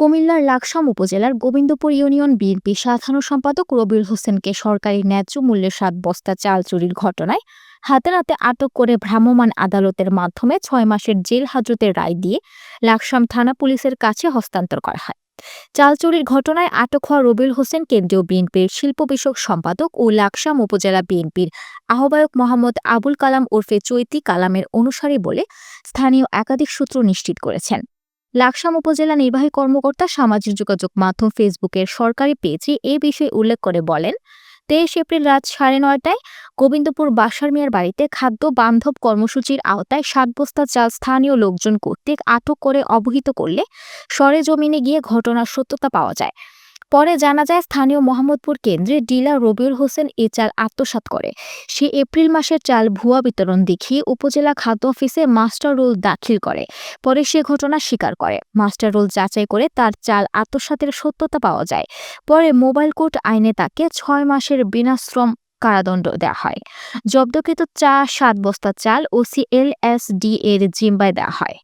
কুমিল্লার লাকসাম উপজেলার Gobindapur union BNP সাধারণ সম্পাদক রবিউল হোসেনকে সরকারি ন্যায্য মূল্যে সাত বস্তা চাল চুরির ঘটনায় হাতে নাতে আটক করে ভ্রাম্যমাণ আদালতের মাধ্যমে ছয় মাসের জেল হাজতের রায় দিয়ে লাকসাম থানা পুলিশের কাছে হস্তান্তর করা হয়। চাল চুরির ঘটনায় আটক হওয়া রবিউল হোসেন কেন্দ্রীয় বিএনপির শিল্প বিষয়ক সম্পাদক ও লাকসাম উপজেলা বিএনপির আহ্বায়ক মোহাম্মদ আবুল কালাম ওরফে চৈতি কালামের অনুসারী বলে স্থানীয় একাধিক সূত্র নিশ্চিত করেছেন। লাকসাম উপজেলা নির্বাহী কর্মকর্তা সামাজিক যোগাযোগ মাধ্যম ফেসবুকের সরকারি পেজে এ বিষয়ে উল্লেখ করে বলেন, তেইশ এপ্রিল রাত সাড়ে নয়টায় গোবিন্দপুর বাসার মিয়ার বাড়িতে খাদ্য বান্ধব কর্মসূচির আওতায় সাত বস্তা চাল স্থানীয় লোকজন কর্তৃক আটক করে অবহিত করলে সরেজমিনে গিয়ে ঘটনার সত্যতা পাওয়া যায়। পরে জানা যায় স্থানীয় মোহাম্মদপুর কেন্দ্রে ডিলার রবিউল হোসেন এ চাল আত্মসাৎ করে। সে এপ্রিল মাসের চাল ভুয়া বিতরণ দেখিয়ে উপজেলা খাদ্য অফিসে মাস্টার রোল দাখিল করে। পরে সে ঘটনা স্বীকার করে। মাস্টার রোল যাচাই করে তার চাল আত্মসাতের সত্যতা পাওয়া যায়। পরে মোবাইল কোর্ট আইনে তাকে ছয় মাসের বিনাশ্রম কারাদণ্ড দেওয়া হয়। জব্দকৃত চা সাত বস্তা চাল ও সিএলএসডি এর জিম্বায় দেওয়া হয়।